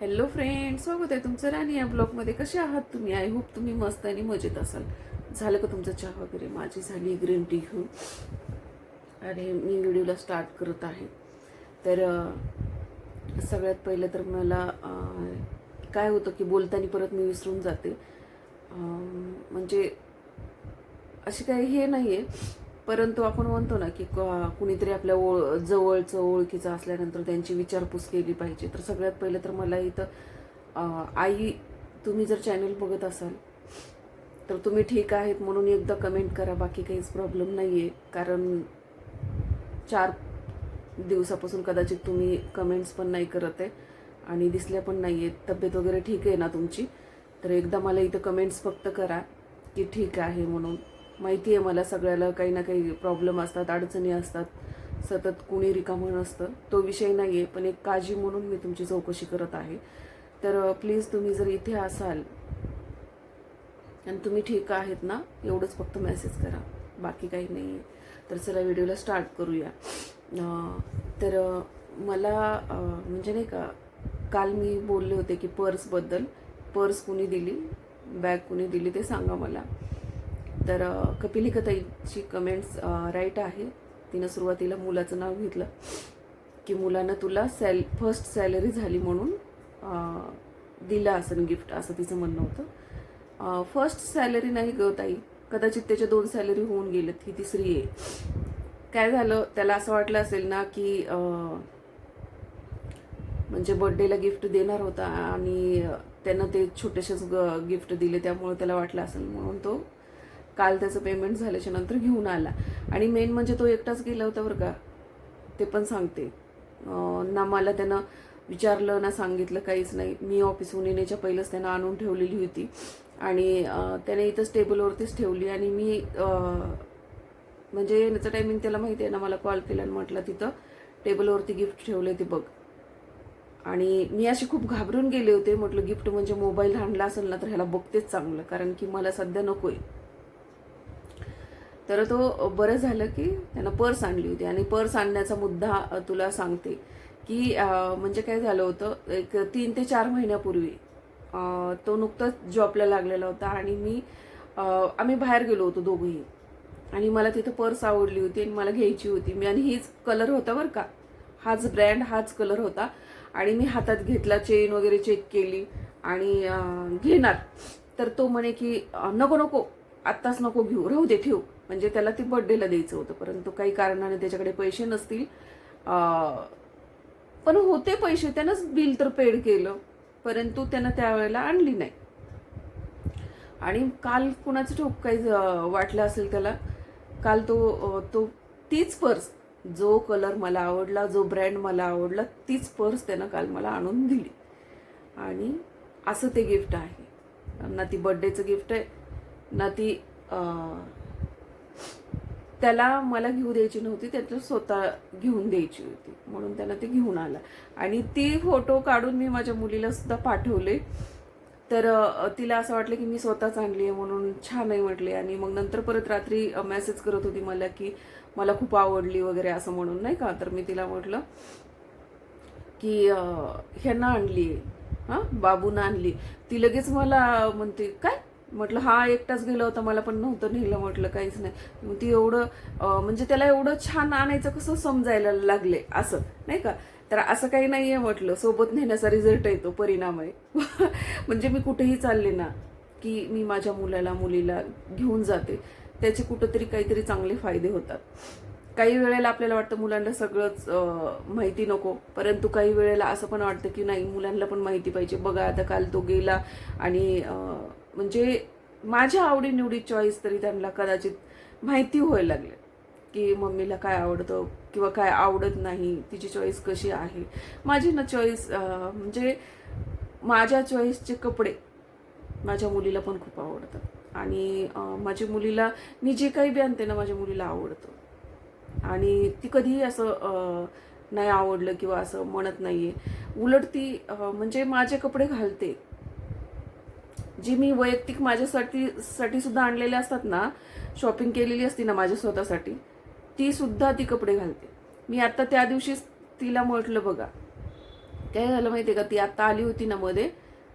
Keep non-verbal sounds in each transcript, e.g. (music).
Hello friend स्वागत आहे तुमचं राणी या ब्लॉगमध्ये कसे आहात तुम्ही? आय होप तुम्ही मस्त आणि मजेत असाल. झालं का तुमचं चहा वगैरे? माझी झाली ग्रीन टी घेऊन. आणि मी व्हिडिओला स्टार्ट करत आहे. तर सगळ्यात पहिलं तर मला काय होतं की बोलताना परत मी विसरून जाते. म्हणजे अशी काही हे नाही आहे परंतु आपण म्हणतो ना की क- कुणीतरी आपल्या ओळ जवळचं ओळखीचं असल्यानंतर त्यांची विचारपूस केली पाहिजे. तर सगळ्यात पहिलं तर मला इथं आई तुम्ही जर चॅनल बघत असाल तर तुम्ही ठीक आहेत म्हणून एकदा कमेंट करा. बाकी काहीच प्रॉब्लेम नाही आहे कारण चार दिवसापासून कदाचित तुम्ही कमेंट्स पण नाही करत आहे आणि दिसल्या पण नाही आहेत तब्येत वगैरे ठीक आहे ना तुमची? तर एकदा मला इथं कमेंट्स फक्त करा की ठीक आहे म्हणून. माहिती आहे मला सगळ्याला काही ना काही प्रॉब्लेम असतात अडचणी असतात. सतत कुणी रिकामं नसतं. तो विषय नाही आहे पण एक काळजी म्हणून मी तुमची चौकशी करत आहे. तर प्लीज तुम्ही जर इथे असाल आणि तुम्ही ठीक आहेत ना एवढंच फक्त मेसेज करा. बाकी काही नाही आहे तर चला व्हिडिओला स्टार्ट करूया. तर मला म्हणजे नाही का काल मी बोलले होते की पर्सबद्दल पर्स कुणी दिली? बॅग कुणी दिली? ते सांगा मला. तर अं, कमेंट्स राईट आहे. तिनं सुरुवातीला मुलाचं नाव घेतलं की मुलानं तुला सॅल फर्स्ट सॅलरी झाली म्हणून दिलं असं गिफ्ट असं तिचं म्हणणं होतं. फर्स्ट सॅलरी नाही ग ताई. कदाचित त्याच्या दोन सॅलरी होऊन गेलेत. ही तिसरी आहे. काय झालं? त्याला असं वाटलं असेल ना की म्हणजे बर्थडेला गिफ्ट देणार होता आणि त्यानं ते छोटेसेच गिफ्ट दिले. त्यामुळे त्याला वाटलं असेल म्हणून तो काल त्याचं पेमेंट झाल्याच्यानंतर घेऊन आला. आणि मेन म्हणजे तो एकटाच गेला होता बरं का. ते पण सांगते. ना मला त्यानं विचारलं ना सांगितलं काहीच नाही. मी ऑफिसहून येण्याच्या पहिलंच त्यानं आणून ठेवलेली होती. आणि त्याने इथंच टेबलवरतीच ठेवली. आणि मी म्हणजे येण्याचं टायमिंग त्याला माहिती आहे ना मला कॉल केला आणि म्हटलं तिथं टेबलवरती गिफ्ट ठेवले ते बघ. आणि मी अशी खूप घाबरून गेले होते. म्हटलं गिफ्ट म्हणजे मोबाईल हाणला असेल ना तर ह्याला बघतेच चांगलं. कारण की मला सध्या नको आहे तर तो बरं झालं की त्यानं पर्स आणली होती आणि पर्स आणण्याचा मुद्दा तुला सांगते की म्हणजे काय झालं होतं एक तीन ते चार महिन्यापूर्वी तो नुकताच जॉबला लागलेला होता आणि मी आम्ही बाहेर गेलो होतो दोघंही. आणि मला तिथं पर्स आवडली होती आणि मला घ्यायची होती. मी आणि हीच कलर होता बरं का. हाच ब्रँड हाच कलर होता. आणि मी हातात घेतला चेन वगैरे चेक केली आणि घेणार. तर तो म्हणे की नको नको आत्ताच नको घेऊ. राहू दे ठेवू. म्हणजे त्याला ती बर्थडेला द्यायचं होतं. परंतु काही कारणाने त्याच्याकडे पैसे नसतील. पण होते पैसे. त्यानंच बिल तर पेड केलं. परंतु त्यानं त्यावेळेला आणली नाही. आणि काल कुणाचं ठोक काही ज- वाटलं असेल त्याला काल तो तो तीच पर्स जो कलर मला आवडला जो ब्रँड मला आवडला तीच पर्स त्यानं काल मला आणून दिली. आणि असं ते गिफ्ट आहे. ना ती बर्थडेचं गिफ्ट आहे ना ती त्याला मला घेऊ द्यायची नव्हती त्याचं स्वतः घेऊन द्यायची होती. म्हणून त्याला ते घेऊन आला. आणि ती फोटो काढून मी माझ्या मुलीला सुद्धा पाठवले. तर तिला असं वाटलं की मी स्वतःच आणली आहे म्हणून छान आहे म्हटले. आणि मग नंतर परत रात्री मेसेज करत होती मला की मला खूप आवडली वगैरे असं म्हणून नाही का? तर मी तिला म्हटलं की ह्यांना आणली हां? बाबूनं आणली ती लगेच मला म्हणते काय? म्हटलं हा एकटाच गेला होता मला पण नव्हतं नेलं म्हटलं काहीच नाही. मग ती एवढं म्हणजे त्याला एवढं छान आणायचं कसं समजायला लागले असं नाही का? तर असं काही नाही आहे म्हटलं सोबत नेण्याचा रिझल्ट येतो परिणाम आहे. (laughs) म्हणजे मी कुठेही चालले ना की मी माझ्या मुलाला मुलीला घेऊन जाते त्याचे कुठंतरी काहीतरी चांगले फायदे होतात. काही वेळेला आपल्याला वाटतं मुलांना सगळंच माहिती नको परंतु काही वेळेला असं पण वाटतं की नाही मुलांना पण माहिती पाहिजे. बघा आता काल तो गेला आणि म्हणजे माझ्या आवडीनिवडी चॉईस तरी त्यांना कदाचित माहिती व्हायला लागले. की मम्मीला काय आवडतं किंवा काय आवडत नाही तिची चॉईस कशी आहे. माझी ना चॉईस म्हणजे माझ्या चॉईसचे कपडे माझ्या मुलीला पण खूप आवडतात. आणि माझ्या मुलीला मी जे काही बी आणते ना माझ्या मुलीला आवडतं. आणि ती कधीही असं नाही आवडलं किंवा असं म्हणत नाही आहे उलट ती म्हणजे माझे कपडे घालते. जी मी वैयक्तिक माझ्यासाठी साठी सुद्धा आणलेले असतात ना शॉपिंग केलेली असती ना माझ्या स्वतःसाठी ती सुद्धा ती कपडे घालते. मी आता त्या दिवशीच तिला म्हटलं बघा काय झालं माहिती आहे का? ती आत्ता आली होती ना मध्ये.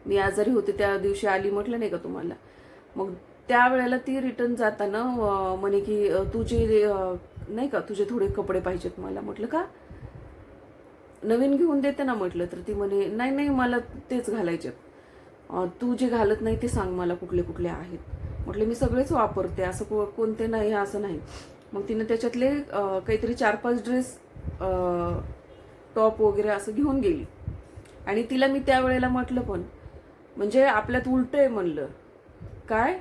मी आजारी होते त्या दिवशी आली म्हटलं नाही का तुम्हाला? मग त्यावेळेला ती रिटर्न जाताना म्हणे की तुझे नाही का तुझे थोडे कपडे पाहिजेत मला. म्हटलं का? नवीन घेऊन देते ना म्हटलं. तर ती म्हणे नाही नाही मला तेच घालायचे तू जे घालत नाही ते सांग मला कुठले कुठले आहेत. म्हटले मी सगळेच वापरते. असं को कोणते नाही असं नाही. मग तिनं त्याच्यातले काहीतरी चार पाच ड्रेस टॉप वगैरे असं घेऊन गेली. आणि तिला मी त्यावेळेला म्हटलं पण म्हणजे आपल्यात उलट आहे म्हणलं. काय?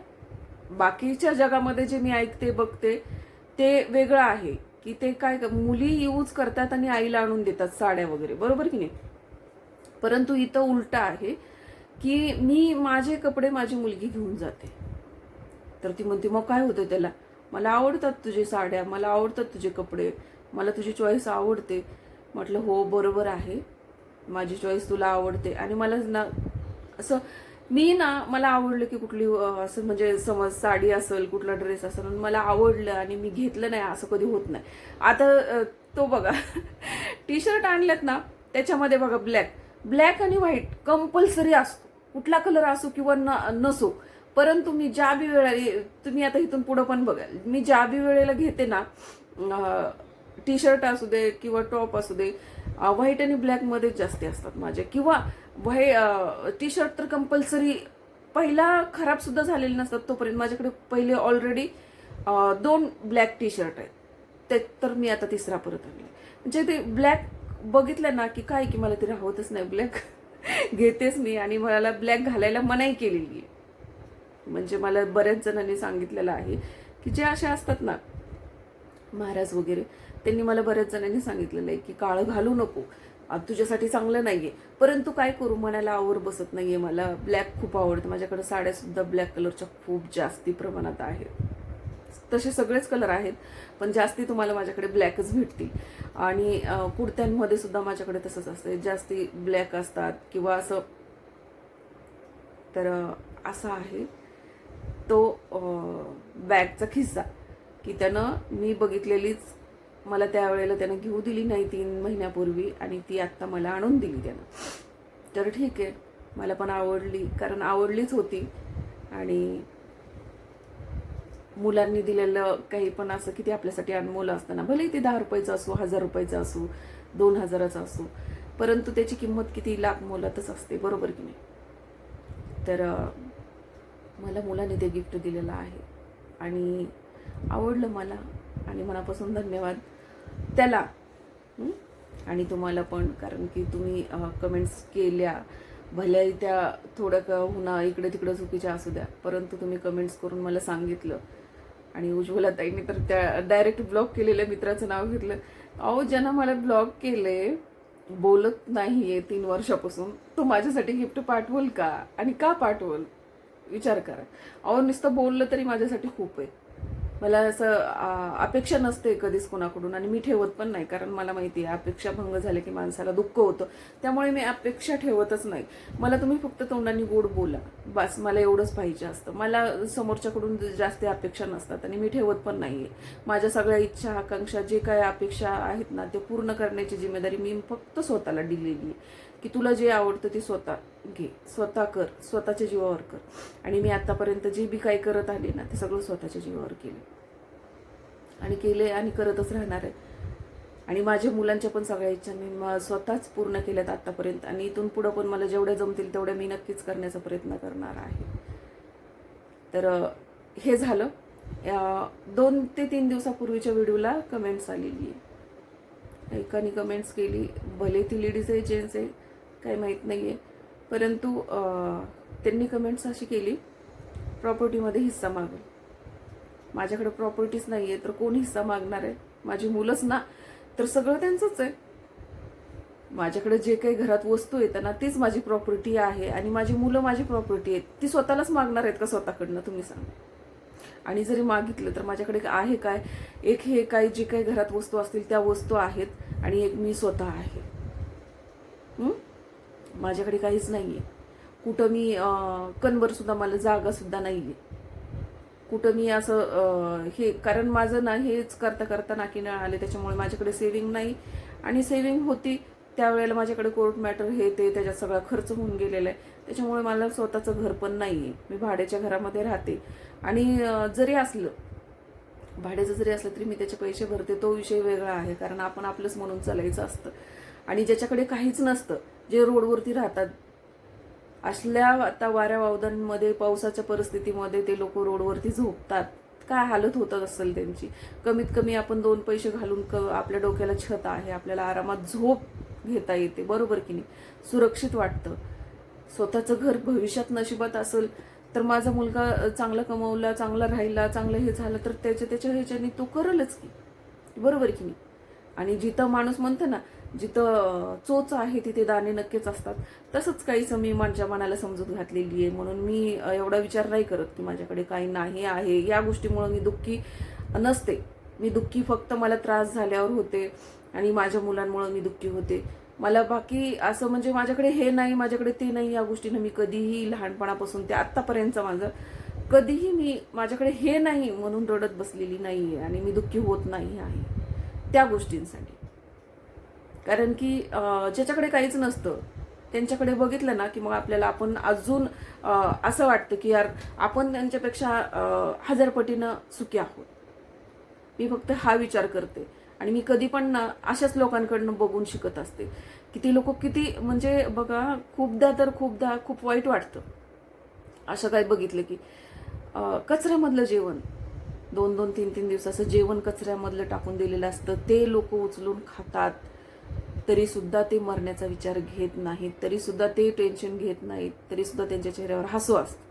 बाकीच्या जगामध्ये जे मी ऐकते बघते ते वेगळं आहे. की ते काय मुली यूज करतात आणि आईला आणून देतात साड्या वगैरे. बरोबर की नाही? परंतु इथं उलटं आहे. की मी माझे कपडे माझी मुलगी घेऊन जाते. तर ती म्हणते मग काय होतं त्याला? मला आवडतात तुझे साड्या मला आवडतात तुझे कपडे मला तुझी चॉईस आवडते. म्हटलं हो बरोबर आहे. माझी चॉईस तुला आवडते. आणि मला ना असं मी ना मला आवडलं की कुठली असं म्हणजे समज साडी असेल कुठला ड्रेस असेल आणि मला आवडलं आणि मी घेतलं नाही असं कधी होत नाही. आता तो बघा टी शर्ट आणलेत ना त्याच्यामध्ये बघा ब्लॅक ब्लॅक आणि व्हाईट कंपल्सरी असतो. कुठला कलर असो किंवा न नसो. परंतु मी ज्या बी वेळेला तुम्ही आता इथून पुढं पण बघाल. मी ज्या बी वेळेला घेते ना टी शर्ट असू दे किंवा टॉप असू दे व्हाईट आणि ब्लॅकमध्ये जास्ती असतात माझे. किंवा व्हाई टी शर्ट तर कंपल्सरी पहिला खराब सुद्धा झालेले नसतात तोपर्यंत. माझ्याकडे पहिले ऑलरेडी दोन ब्लॅक टी शर्ट आहेत. ते तर मी आता तिसरा परत आणले म्हणजे ते ब्लॅक बघितलं ना की काय की मला ते राहतच नाही ब्लॅक घेतेच मी आणि मला ब्लॅक घालायला मनाई केलेली आहे. म्हणजे मला बऱ्याच जणांनी सांगितलेलं आहे की जे असे असतात ना महाराज वगैरे त्यांनी मला बऱ्याच जणांनी सांगितलेलं आहे की काळं घालू नको तुझ्यासाठी चांगलं नाही आहे परंतु काय करू मनाला आवर बसत नाही आहे मला ब्लॅक खूप आवडतं. माझ्याकडे साड्यासुद्धा ब्लॅक कलरच्या खूप जास्ती प्रमाणात आहेत. तसे सगळेच कलर आहेत पण जास्ती तुम्हाला माझ्याकडे ब्लॅकच भेटतील. आणि कुर्त्यांमध्ये सुद्धा माझ्याकडे तसंच असतं जास्ती ब्लॅक असतात किंवा असं तर असा आहे. तो बॅगचा खिस्सा की त्यानं मी बघितलेलीच मला त्यावेळेला त्यानं घेऊ दिली नाही तीन महिन्यापूर्वी आणि ती आत्ता मला आणून दिली त्यानं. तर ठीक आहे. मला पण आवडली कारण आवडलीच होती. आणि मुलांनी दिलेलं काही पण असं किती आपल्यासाठी अनमोल असतं ना भले ते दहा रुपयाचं असो हजार रुपयाचं असो दोन हजाराचं असो परंतु त्याची किंमत किती लाख मोलातच असते बरोबर की नाही? तर मला मुलाने ते गिफ्ट दिलेलं आहे. आणि आवडलं मला आणि मनापासून धन्यवाद. त्याला आणि तुम्हाला पण कारण की तुम्ही कमेंट्स केल्या भल्याही त्या थोडं का होणार इकडे तिकडं चुकीच्या असू द्या परंतु तुम्ही कमेंट्स करून मला सांगितलं आणि उज्ज्वला ताईने तर त्या डायरेक्ट ब्लॉक केलेल्या मित्राचं नाव घेतलं. अहो ज्यानं मला ब्लॉक केले बोलत नाही आहे तीन वर्षापासून तो माझ्यासाठी गिफ्ट पाठवल का? आणि का पाठवल? विचार करा. अहो नुसतं बोललं तरी माझ्यासाठी खूप आहे. मला असं अपेक्षा नसते कधीच कोणाकडून आणि मी ठेवत पण नाही. कारण मला माहिती आहे अपेक्षा भंग झाले की माणसाला दुःख होतं. त्यामुळे मी अपेक्षा ठेवतच नाही. मला तुम्ही फक्त तोंडाने गोड बोला. बस मला एवढंच पाहिजे असतं. मला समोरच्याकडून जास्त अपेक्षा नसतात आणि मी ठेवत पण नाही आहे माझ्या सगळ्या इच्छा आकांक्षा जे काय अपेक्षा आहेत ना ते पूर्ण करण्याची जिम्मेदारी मी फक्त स्वतःला दिलेली आहे. की तुला जे आवडतं ते स्वतः घे. स्वतः कर. स्वतःच्या जीवावर कर. आणि मी आतापर्यंत जे बी काही करत आले ना ते सगळं स्वतःच्या जीवावर केले. आणि केले आणि करतच राहणार आहे. आणि माझ्या मुलांच्या पण सगळ्या इच्छा मी म- स्वतःच पूर्ण केल्यात आतापर्यंत. आणि इथून पुढं पण मला जेवढ्या जमतील तेवढ्या मी नक्कीच करण्याचा प्रयत्न करणार आहे. तर हे झालं. दोन ते तीन दिवसापूर्वीच्या व्हिडिओला कमेंट्स आलेली आहे. एकाने कमेंट्स केली भले ती लेडीज आहे जेंट्स आहे काही माहीत नाही आहे परंतु त्यांनी कमेंट्स अशी केली प्रॉपर्टीमध्ये हिस्सा मागेल माझ्याकडे प्रॉपर्टीच नाही आहे तर कोण हिस्सा मागणार आहे? माझी मुलंच ना? तर सगळं त्यांचंच आहे. माझ्याकडे जे काही घरात वस्तू येतात ना तीच माझी प्रॉपर्टी आहे आणि माझी मुलं माझी प्रॉपर्टी आहेत. ती स्वतःलाच मागणार आहेत का स्वतःकडनं तुम्ही सांगा. आणि जरी मागितलं तर माझ्याकडे आहे काय? एक हे काही जे काही घरात वस्तू असतील त्या वस्तू आहेत आणि एक मी स्वतः आहे. माझ्याकडे काहीच नाही आहे कुठं मी कन्वरसुद्धा मला जागासुद्धा नाही आहे कुठं मी असं हे कारण माझं ना हेच करता करता नाकी नळ आले त्याच्यामुळे माझ्याकडे सेविंग नाही. आणि सेविंग होती त्यावेळेला माझ्याकडे कोर्ट मॅटर हे ते त्याच्यात सगळा खर्च होऊन गेलेला आहे. त्याच्यामुळे मला स्वतःचं घर पण नाही आहे मी भाड्याच्या घरामध्ये राहते. आणि जरी असलं भाड्याचं जरी असलं तरी मी त्याचे पैसे भरते तो विषय वेगळा आहे. कारण आपण आपलंच म्हणून चालायचं असतं. आणि ज्याच्याकडे काहीच नसतं जे रोडवरती राहतात असल्या आता वाऱ्या वावदांमध्ये पावसाच्या परिस्थितीमध्ये ते लोक रोडवरती झोपतात. काय हालत होतात असेल त्यांची? कमीत कमी आपण दोन पैसे घालून क आपल्या डोक्याला छत आहे. आपल्याला आरामात झोप घेता येते. बरोबर की नाही? सुरक्षित वाटतं. स्वतःचं घर भविष्यात नशिबात असेल तर माझा मुलगा चांगला कमवला चांगला राहिला चांगलं हे झालं तर त्याच्या त्याच्या ह्याच्याने तो करलच की. बरोबर की नाही? आणि जिथं माणूस म्हणतो ना जिथं चोच आहे तिथे दाणे नक्कीच असतात. तसंच काहीच मी माझ्या मनाला समजूत घातलेली आहे. म्हणून मी एवढा विचार नाही करत की माझ्याकडे काही नाही आहे. या गोष्टीमुळे मी दुःखी नसते. मी दुःखी फक्त मला त्रास झाल्यावर होते आणि माझ्या मुलांमुळे मी दुःखी होते. मला बाकी असं म्हणजे माझ्याकडे हे नाही माझ्याकडे ते नाही या गोष्टीनं मी कधीही लहानपणापासून ते आत्तापर्यंतचा माझं कधीही मी माझ्याकडे हे नाही म्हणून रडत बसलेली नाही आहे आणि मी दुःखी होत नाही आहे. त्या गोष्टींसाठी. कारण की ज्याच्याकडे काहीच नसतं त्यांच्याकडे बघितलं ना की मग आपल्याला आपण अजून असं वाटतं की यार आपण त्यांच्यापेक्षा हजारपटीनं सुखी आहोत. मी फक्त हा विचार करते. आणि मी कधी पण ना अशाच लोकांकडनं बघून शिकत असते की ती लोक किती म्हणजे बघा खूपदा तर खूपदा खूप वाईट वाटतं. असं काय बघितलं की कचऱ्यामधलं जेवण. दोन दोन तीन तीन दिवसाचं जेवण कचऱ्यामधलं टाकून दिलेलं असतं. ते लोक उचलून खातात. तरीसुद्धा ते मरण्याचा विचार घेत नाहीत तरीसुद्धा ते टेन्शन घेत नाहीत तरीसुद्धा त्यांच्या चेहऱ्यावर हसू असतं.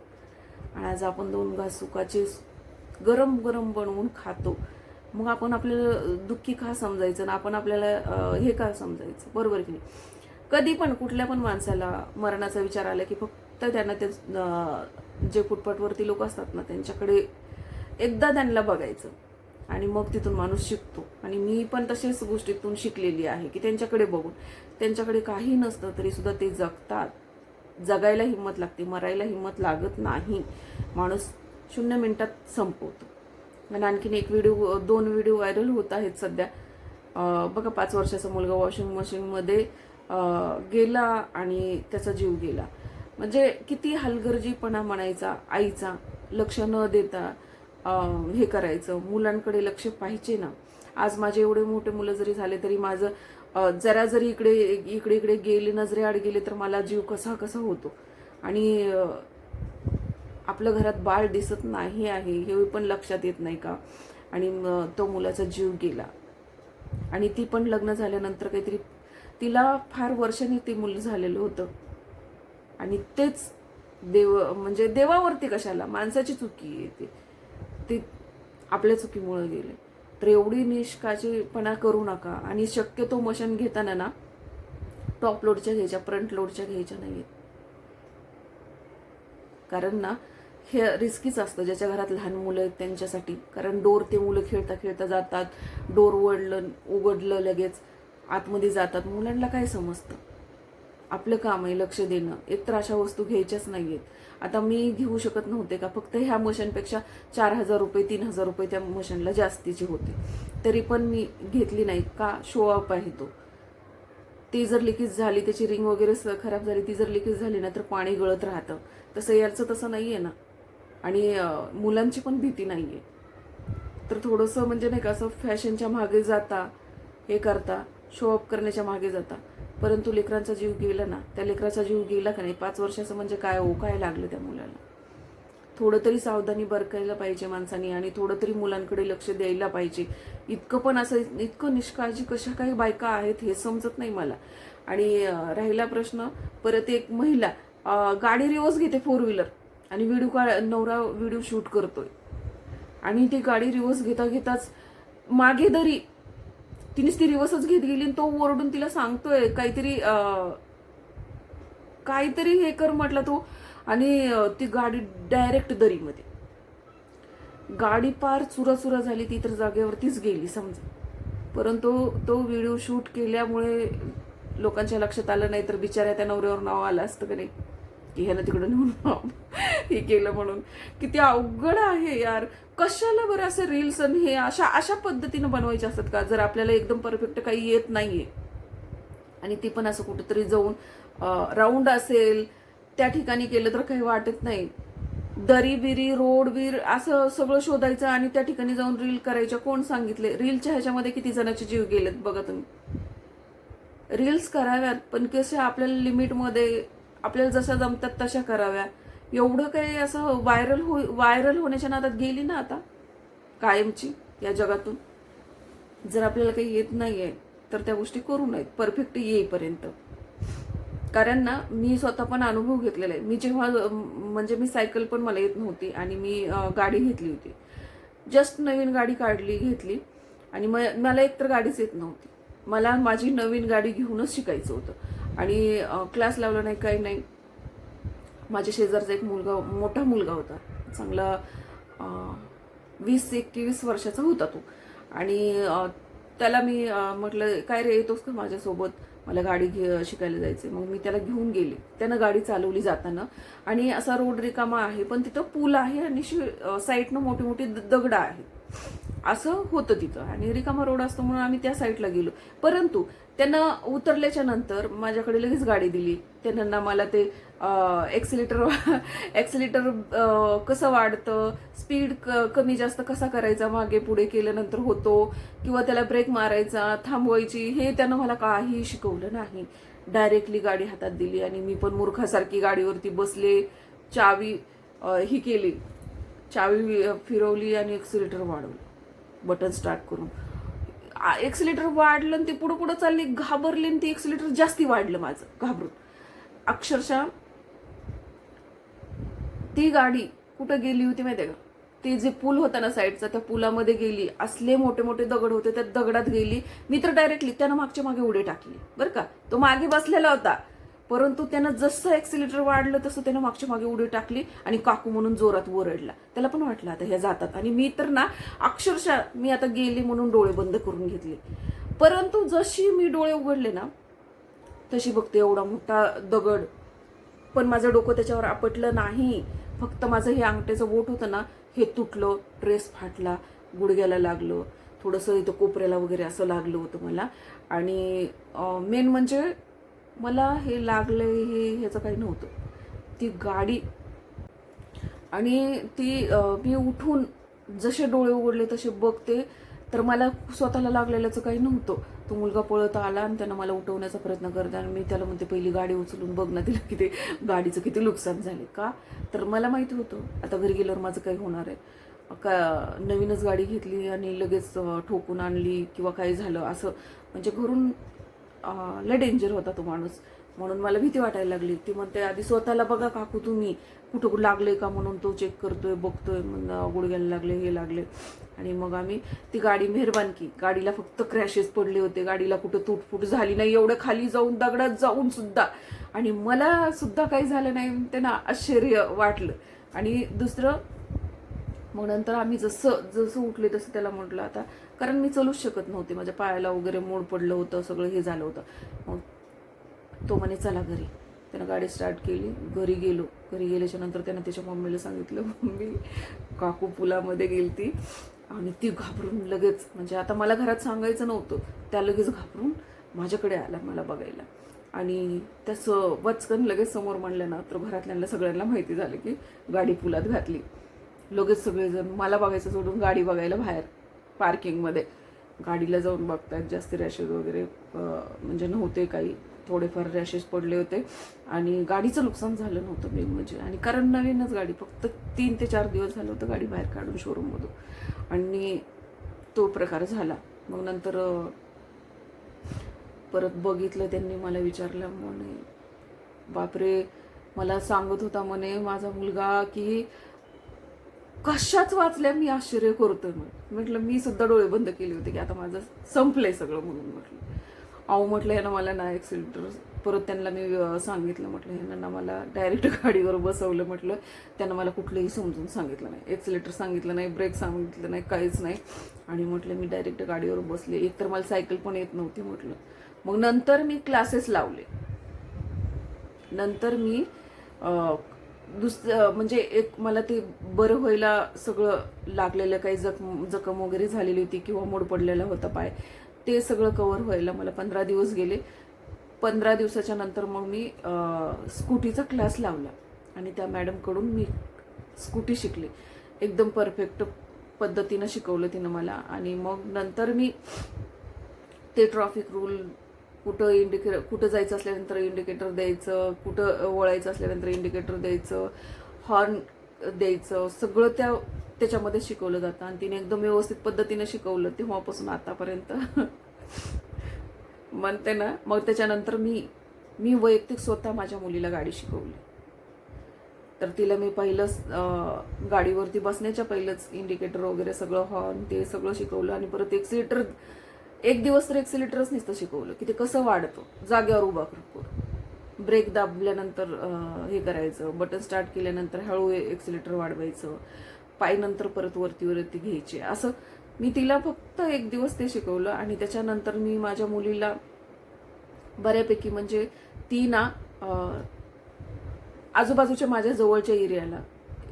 आणि आज आपण दोन घास सुखाचे गरम गरम बनवून खातो. मग आपण आपल्याला दुःखी का समजायचं ना आपण आपल्याला हे का समजायचं? बरोबर की नाही? कधी पण कुठल्या पण माणसाला मरणाचा विचार आला की फक्त त्यांना ते जे फुटपाटवरती लोक असतात ना त्यांच्याकडे एकदा त्यांना बघायचं. आणि मग तिथून माणूस शिकतो. आणि मी पण तसेच गोष्टीतून शिकलेली आहे की त्यांच्याकडे बघून. त्यांच्याकडे काही नसतं तरी सुद्धा ते जगतात. जगायला हिंमत लागते मरायला हिंमत लागत नाही. माणूस शून्य मिनटात संपवतो. आणि आणखीन एक व्हिडिओ दोन व्हिडिओ व्हायरल होत आहेत सध्या. बघा पाच वर्षाचा मुलगा वॉशिंग मशीनमध्ये गेला आणि त्याचा जीव गेला. म्हणजे किती हलगर्जीपणा म्हणायचा आईचा लक्ष न देता. हे करायचं. मुलांकडे लक्ष पाहिजे ना. आज माझे एवढे मोठे मुलं जरी झाले तरी माझं जरा जरी इकडे इकडे इकडे गेले नजरे आड गेले तर मला जीव कसा कसा होतो? आणि आपलं घरात बाळ दिसत नाही आहे हे पण लक्षात येत नाही का? आणि मग तो मुलाचा जीव गेला. आणि ती पण लग्न झाल्यानंतर काहीतरी तिला फार वर्षांनी ते मुलं झालेलं होतं. आणि तेच देव म्हणजे देवावरती कशाला? माणसाची चुकी आहे ते. आपल्या चुकीमुळे गेले. तर एवढी निष्काळजीपणा करू नका. आणि शक्यतो मशन घेताना ना टॉप लोडच्या घ्यायच्या फ्रंट लोडच्या घ्यायच्या नाहीत कारण ना हे रिस्कीच असतं. ज्याच्या घरात लहान मुलं आहेत त्यांच्यासाठी. कारण डोर ते मुलं खेळता खेळता जातात. डोर उघडलं उघडलं लगेच. आतमध्ये जातात. मुलांना काय समजतं? आपलं काम आहे लक्ष देणं. एकतर अशा वस्तू घ्यायच्याच नाहीयेत. आता मी घेऊ शकत नव्हते का? फक्त ह्या मशीनपेक्षा चार हजार रुपये तीन हजार रुपये त्या मशीनला जास्तीचे होते. तरी पण मी घेतली नाही. का? शो अप आहे तो. ती जर लिकेज झाली त्याची रिंग वगैरे खराब झाली ती जर लिकेज झाली ना तर पाणी गळत राहतं. तसं याचं तसं नाही आहे ना. आणि मुलांची पण भीती नाही आहे तर थोडंसं म्हणजे नाही का असं फॅशनच्या मागे जाता हे करता शो अप करण्याच्या मागे जाता. परंतु लेकरांचा जीव गेला ना त्या लेकराचा जीव गेला का नाही पाच वर्षाचं म्हणजे काय हो काय लागलं त्या मुलाला? थोडं तरी सावधानी बरकायला पाहिजे माणसानी आणि थोडं तरी मुलांकडे लक्ष द्यायला पाहिजे. इतकं पण असं इतकं निष्काळजी कशा काही बायका आहेत हे समजत नाही मला. आणि राहिला प्रश्न परत एक महिला गाडी रिवर्स घेते फोर व्हीलर आणि व्हिडिओ का नवरा व्हिडिओ शूट करतोय. आणि ती गाडी रिवर्स घेता घेताच मागे दरी तिनेच ती रिवर्सच घेत गेली आणि तो ओरडून तिला सांगतोय काहीतरी काहीतरी हे कर म्हटलं तो. आणि ती गाडी डायरेक्ट दरीमध्ये. गाडी पार चुरा चुरा झाली ती तर जागेवरतीच गेली समजा. परंतु तो व्हिडिओ शूट केल्यामुळे लोकांच्या लक्षात आलं नाही तर बिचाऱ्या त्या नवऱ्यावर नाव आलं असतं का नाही? की ह्यानं तिकडं नेऊन हे केलं म्हणून. किती अवघड आहे यार. कशाला बरं असं रील्स आणि हे अशा अशा पद्धतीनं बनवायचे असतात का? जर आपल्याला एकदम परफेक्ट काही येत नाहीये. आणि ती पण असं कुठेतरी जाऊन राऊंड असेल त्या ठिकाणी केलं तर काही वाटत नाही. दरी बिरी रोड बीर असं सगळं शोधायचं आणि त्या ठिकाणी जाऊन रील करायच्या. कोण सांगितले? रीलच्या ह्याच्यामध्ये किती जणांचे जीव गेलेत बघा तुम्ही. रील्स कराव्यात पण कसे आपल्याला लिमिटमध्ये आपल्याला जशा जमतात तशा कराव्या. एवढं काही असं व्हायरल हो व्हायरल होण्याच्या नादात गेली ना आता? कायमची या जगातून. जर आपल्याला काही येत नाही आहे तर त्या गोष्टी करू नयेत. परफेक्ट येईपर्यंत. कारण ना मी स्वतः पण अनुभव घेतलेला आहे. मी जेव्हा म्हणजे मी सायकल पण मला येत नव्हती आणि मी गाडी घेतली होती. जस्ट नवीन गाडी काढली घेतली. आणि म- मला एकतर गाडीच येत नव्हती. मला माझी नवीन गाडी घेऊनच शिकायचं होतं. आणि क्लास लावला नाही काही नाही. माझ्या शेजारचा एक मुलगा मोठा मुलगा होता. चांगला वीस एकवीस वर्षाचा होता तो. आणि त्याला मी म्हटलं काय रे येतोस का माझ्यासोबत? मला गाडी घे शिकायला जायचं मग मी त्याला घेऊन गेले. त्यानं गाडी चालवली जाताना. आणि असा रोड रिकामा आहे पण तिथं पूल आहे आणि साईडनं मोठी मोठी द- दगडं आहेत. असं होतं तिथं. आणि रिकामा रोड असतो म्हणून आम्ही त्या साईडला गेलो. परंतु त्यांना उतरल्याच्या नंतर माझ्याकडे लगेच गाडी दिली. त्यांना मला ते एक्सिलेटर एक्सिलेटर कसं वाढतं स्पीड क कमी जास्त कसा करायचा मागे पुढे केल्यानंतर होतो किंवा त्याला ब्रेक मारायचा थांबवायची हे त्यानं मला काही शिकवलं नाही. डायरेक्टली गाडी हातात दिली आणि मी पण मूर्खासारखी गाडीवरती बसले चावी ही केली. चावी फिरवली आणि एक्सिलेटर वाढवलं. बटन स्टार्ट करून. एक्सिलेटर वाढलं आणि ते पुढं पुढं चालली घाबरली आणि ते एक्सिलेटर जास्ती वाढलं माझं घाबरून. अक्षरशः ती गाडी कुठं गेली होती माहितीये का? ते जे पूल होता ना साईडचा त्या पुलामध्ये गेली. असले मोठे मोठे दगड होते त्या दगडात गेली. मी तर डायरेक्टली त्यानं मागच्या मागे उडी टाकली. बरं का? तो मागे बसलेला होता. परंतु त्यानं जसं ॲक्सिलेटर वाढलं तसं त्यानं मागच्या मागे उडी टाकली आणि काकू म्हणून जोरात ओरडला त्याला पण वाटलं आता ह्या जातात. आणि मी तर ना अक्षरशः मी आता गेली म्हणून डोळे बंद करून घेतले. परंतु जशी मी डोळे उघडले ना तशी बघते एवढा मोठा दगड. पण माझं डोकं त्याच्यावर आपटलं नाही. फक्त माझं हे अंगठ्याचं बोट होतं ना हे तुटलं ड्रेस फाटला गुडघ्याला लागलं. थोडंसं इथं कोपऱ्याला वगैरे असं लागलं होतं मला. आणि मेन म्हणजे मला हे लागलं हे ह्याचं काही नव्हतं. ती गाडी आणि ती मी उठून जसे डोळे उघडले तसे बघते तर मला स्वतःला लागलेल्याचं काही नव्हतं. तो मुलगा पळत आला आणि त्यानं मला उठवण्याचा प्रयत्न करते आणि मी त्याला म्हणते पहिली गाडी उचलून बघ ना तिला किती गाडीचं किती नुकसान झाले का? तर मला माहिती होतं आता घरी गेल्यावर माझं काही होणार आहे. का नवीनच गाडी घेतली आणि लगेच ठोकून आणली किंवा काही झालं असं. म्हणजे घरून लय डेंजर होता तो माणूस. म्हणून मला भीती वाटायला लागली. ती म्हणते आधी स्वतःला बघा काकू तुम्ही. कुठं कुठं लागले का म्हणून तो चेक करतोय बघतोय मग गुडघ्याला लागले हे लागले. आणि मग आम्ही ती गाडी मेहरबान की गाडीला फक्त क्रॅशेस पडले होते. गाडीला कुठं तुटफूट झाली नाही. एवढं खाली जाऊन दगडात जाऊन सुद्धा. आणि मला सुद्धा काही झालं नाही त्यांना आश्चर्य वाटलं. आणि दुसरं मग नंतर आम्ही जसं जसं उठले तसं त्याला म्हटलं आता कारण मी चलूच शकत नव्हते. माझ्या पायाला वगैरे मोड पडलं होतं सगळं हे झालं होतं. मग तो म्हणे चला घरी. त्यानं गाडी स्टार्ट केली. घरी गेलो. घरी गेल्याच्यानंतर त्यानं त्याच्या मम्मीला सांगितलं मम्मी काकू पुलामध्ये गेलती. आणि ती घाबरून लगेच म्हणजे आता मला घरात सांगायचं नव्हतं. त्या लगेच घाबरून माझ्याकडे आला मला बघायला. आणि त्याचं वचकन लगेच समोर म्हणलं ना तर घरातल्यांना सगळ्यांना माहिती झालं की गाडी पुलात घातली. लगेच सगळेजण मला बघायचं सोडून गाडी बघायला बाहेर पार्किंगमध्ये. गाडीला जाऊन बघतायत जास्त रॅशेस वगैरे म्हणजे नव्हते काही. थोडेफार रॅशेस पडले होते. आणि गाडीचं नुकसान झालं नव्हतं मेन म्हणजे. आणि कारण नवीनच गाडी फक्त तीन ते चार दिवस झालं होतं गाडी बाहेर काढून शोरूममधून आणि तो प्रकार झाला. मग नंतर परत बघितलं त्यांनी मला विचारलं म्हणे बापरे मला सांगत होता म्हणे माझा मुलगा की कशाच वाचल्या मी आश्चर्य करतोय म्हटलं मी सुद्धा डोळे बंद केले होते की आता माझं संपलंय सगळं म्हणून म्हटलं. अहो म्हटलं यानं मला ना ॲक्सिलेटर परत त्यांना मी सांगितलं म्हटलं ह्यांना मला डायरेक्ट (laughs) गाडीवर बसवलं म्हटलं. त्यांना मला कुठलंही समजून सांगितलं नाही. एक्सिलेटर सांगितलं नाही ब्रेक सांगितलं नाही काहीच नाही. आणि म्हटलं मी डायरेक्ट गाडीवर बसले. एकतर मला सायकल पण येत नव्हती म्हटलं. मग नंतर मी क्लासेस लावले. नंतर मी दुस दुसरं म्हणजे एक मला ते बरं व्हायला सगळं लागलेलं काही जखम जखम वगैरे झालेली होती किंवा मोड पडलेला होता पाय ते सगळं कवर व्हायला मला पंधरा दिवस गेले. पंधरा दिवसाच्या नंतर मग मी स्कूटीचा क्लास लावला आणि त्या मॅडमकडून मी स्कूटी शिकले. एकदम परफेक्ट पद्धतीनं शिकवलं तिनं मला आणि मग नंतर मी ते ट्रॉफिक रूल कुठं इंडिके कुठं जायचं असल्यानंतर इंडिकेटर द्यायचं कुठं वळायचं असल्यानंतर इंडिकेटर द्यायचं हॉर्न द्यायचं सगळं त्या त्याच्यामध्ये शिकवलं जातं. आणि तिने एकदम व्यवस्थित पद्धतीने शिकवलं तेव्हापासून आतापर्यंत. (laughs) म्हणते ना मग त्याच्यानंतर मी मी वैयक्तिक स्वतः माझ्या मुलीला गाडी शिकवली. तर तिला मी पहिलंच गाडीवरती बसण्याच्या पहिलंच इंडिकेटर वगैरे सगळं हॉर्न ते सगळं शिकवलं आणि परत एक सीटर एक दिवस तर एक्सिलेटरच नुसतं शिकवलं की ते कसं वाढतं. जाग्यावर उभा करून ब्रेक दाबल्यानंतर हे करायचं बटन स्टार्ट केल्यानंतर हळू एक्सिलेटर वाढवायचं पायनंतर परत वरती वरती घ्यायचे. असं मी तिला फक्त एक दिवस ते शिकवलं आणि त्याच्यानंतर मी माझ्या मुलीला बऱ्यापैकी म्हणजे ती ना आजूबाजूच्या माझ्या जवळच्या एरियाला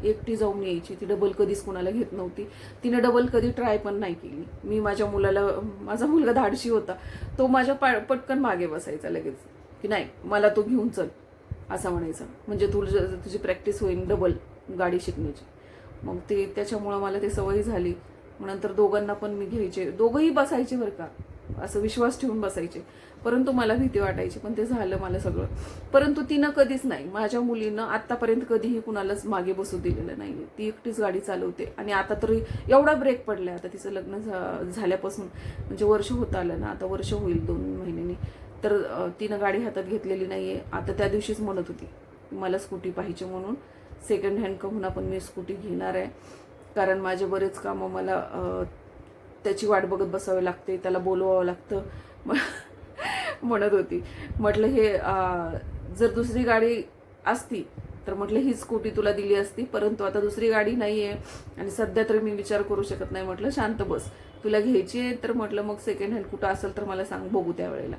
एकटी जाऊन यायची ती डबल कधीच कुणाला घेत नव्हती. तिने डबल कधी ट्राय पण नाही केली. मी माझ्या मुलाला माझा मुलगा धाडशी होता. तो माझ्या पा पटकन मागे बसायचा लगेच. की नाही मला तो घेऊन चल असं म्हणायचा. म्हणजे तुझ तुझी प्रॅक्टिस होईल डबल गाडी शिकण्याची. मग ते त्याच्यामुळं मला ते सवय झाली. मग नंतर दोघांना पण मी घ्यायचे. दोघंही बसायचे बरं का. असं विश्वास ठेवून बसायचे. परंतु मला भीती वाटायची पण ते झालं मला सगळं. परंतु तिनं कधीच नाही. माझ्या मुलीनं आत्तापर्यंत कधीही कुणालाच मागे बसू दिलेलं नाही ती एकटीच गाडी चालवते. आणि आता तरी एवढा ब्रेक पडला आता तिचं लग्न झा- झाल्यापासून म्हणजे वर्ष होत आलं ना आता वर्ष होईल दोन महिन्यांनी. तर तिनं गाडी हातात घेतलेली नाही आहे आता त्या दिवशीच म्हणत होती मला स्कूटी पाहिजे म्हणून. सेकंड हँड कहून आपण पण मी स्कूटी घेणार आहे. कारण माझे बरेच कामं मला त्याची वाट बघत बसावी लागते. त्याला बोलवावं लागतं. म्हणत होती. म्हटलं हे जर दुसरी गाडी असती तर म्हटलं ही स्कूटी तुला दिली असती परंतु आता दुसरी गाडी नाही आहे आणि सध्या तर मी विचार करू शकत नाही. म्हटलं शांत बस. तुला घ्यायची आहे तर म्हटलं मग सेकंड हँड कुठं असेल तर मला सांग बघू त्यावेळेला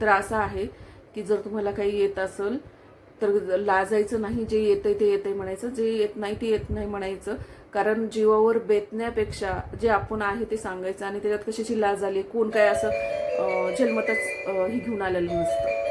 तर असं आहे की जर तुम्हाला काही येत असेल तर लाजायचं नाही जे येतंय ते येतंय म्हणायचं जे येत नाही ते येत नाही म्हणायचं. कारण जीवावर बेतण्यापेक्षा जे आपण आहे ते सांगायचं आणि त्याच्यात कशाची लाज आली कोण काय असं जन्मतच हे घेऊन आलेलं नसतं.